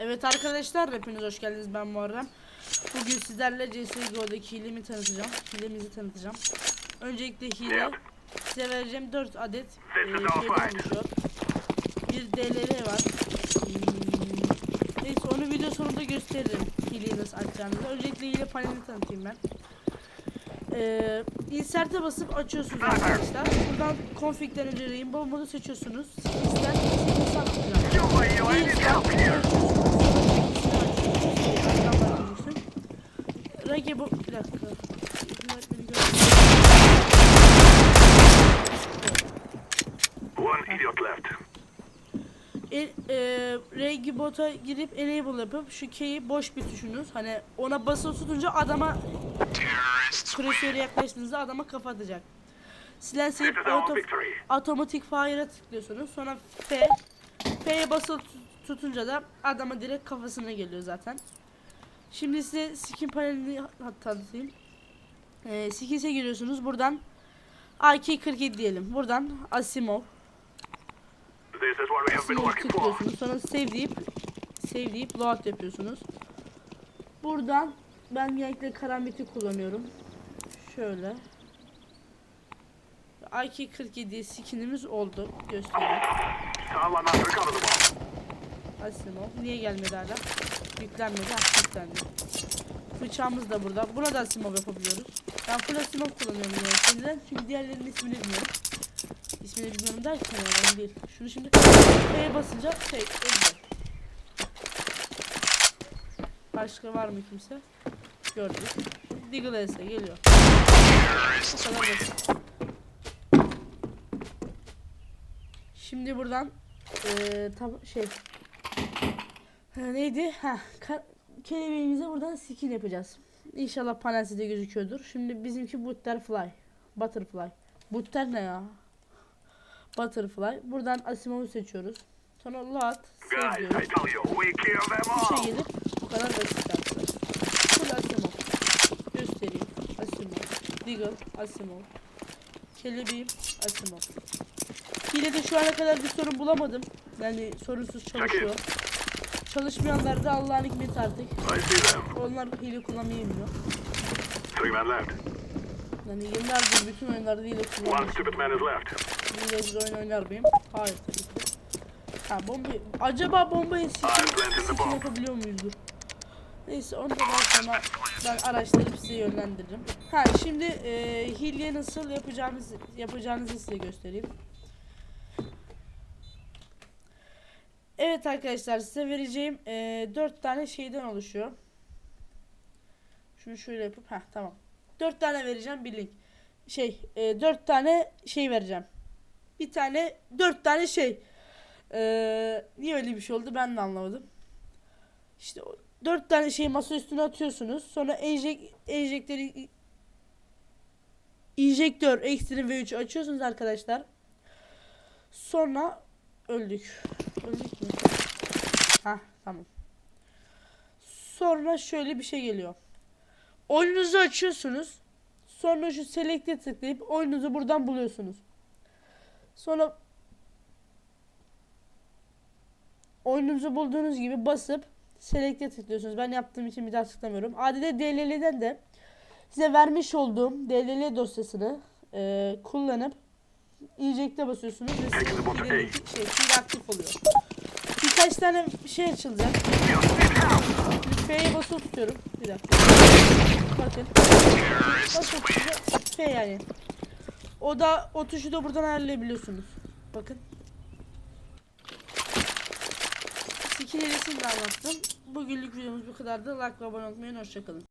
Evet arkadaşlar hepiniz hoş geldiniz ben Muharrem. Bugün sizlerle CSGO'daki hilemi tanıtacağım. Hilemizi tanıtacağım. Öncelikle hile size vereceğim 4 adet e, şeyden oluşuyor. Bir DLR var. Hmm, Neyse onu video sonunda gösteririm hileyi nasıl açacağınızı. Öncelikle hile panelini tanıtayım ben. Ee, insert'e basıp açıyorsunuz arkadaşlar. Buradan önce Rainbow modu seçiyorsunuz. Sizden. Rage bu bir dakika. One idiot left. E, e, girip enable yapıp şu key'i boş bir tuşunuz. Hani ona basılı tutunca adama küresöre yaklaştığınızda adama kafa atacak. This silip auto, otomatik fire'a tıklıyorsunuz. Sonra F F'ye basılı tut- tutunca da adama direkt kafasına geliyor zaten. Şimdi size skin panelini tanıtayım. Ee, skins'e giriyorsunuz. Buradan AK-47 diyelim. Buradan Asimov. Asimov tıklıyorsunuz. Sonra save deyip save deyip load yapıyorsunuz. Buradan ben genellikle karambiti kullanıyorum. Şöyle. AK-47 skinimiz oldu. Göstereyim. Asimov. Niye gelmedi hala? Yüklenmedi. Ha yüklendi. Bıçağımız da burada. Buna da Asimov yapabiliyoruz. Ben full Asimov kullanıyorum. Yani. Neden? Çünkü diğerlerinin ismini bilmiyorum. İsmini bilmiyorum derken önemli değil. Şunu şimdi F'ye basınca şey öldü. Başka var mı kimse? Gördük. Deagle S'e geliyor. Bu kadar basit. Şimdi buradan eee tam şey Ha, neydi? Ha, kelebeğimize buradan skin yapacağız. İnşallah panel size gözüküyordur. Şimdi bizimki butterfly. Butterfly. Butter ne ya? Butterfly. Buradan Asimov'u seçiyoruz. Sonra kill them Bu şey gelir. Bu kadar basit arkadaşlar. Full Asimov. Göstereyim. Asimov. Deagle. Asimov. Kelebeğim. Asimov. Hilede şu ana kadar bir sorun bulamadım. Yani sorunsuz çalışıyor. Çalışmayanlar da Allah'ın hikmeti artık. Onlar hile kullanmayı bilmiyor. Yani yıllardır bütün oyunlarda hile kullanıyor. left. Hilesiz oyun oynar mıyım? Hayır tabii ki. Ha bomba... Acaba bombayı bomb. yapabiliyor muyuzdur? Neyse onu da daha sonra ben araştırıp size yönlendiririm. Ha şimdi e, hilye nasıl yapacağımız yapacağınızı size göstereyim. Evet arkadaşlar size vereceğim e, 4 tane şeyden oluşuyor. Şunu şöyle yapıp ha tamam. 4 tane vereceğim bir link. Şey e, 4 tane şey vereceğim. Bir tane 4 tane şey. E, niye öyle bir şey oldu ben de anlamadım. İşte o 4 tane şeyi masa üstüne atıyorsunuz. Sonra enjek, enjektörü injektör ekstrim ve 3 açıyorsunuz arkadaşlar. Sonra öldük. Öldük mü? Ha tamam. Sonra şöyle bir şey geliyor. Oyununuzu açıyorsunuz. Sonra şu select'e tıklayıp oyununuzu buradan buluyorsunuz. Sonra oyununuzu bulduğunuz gibi basıp select'e tıklıyorsunuz. Ben yaptığım için bir daha tıklamıyorum. ADD DLL'den de size vermiş olduğum DLL dosyasını e, kullanıp inject'e basıyorsunuz ve sizin şey, aktif oluyor. Birkaç tane şey açılacak. F'ye basılı tutuyorum. Bir dakika. Bakın. Basılı F yani. O da o tuşu da buradan ayarlayabiliyorsunuz. Bakın. Skin hilesini de anlattım. Bugünlük videomuz bu kadardı. Like ve abone olmayı unutmayın. Hoşçakalın.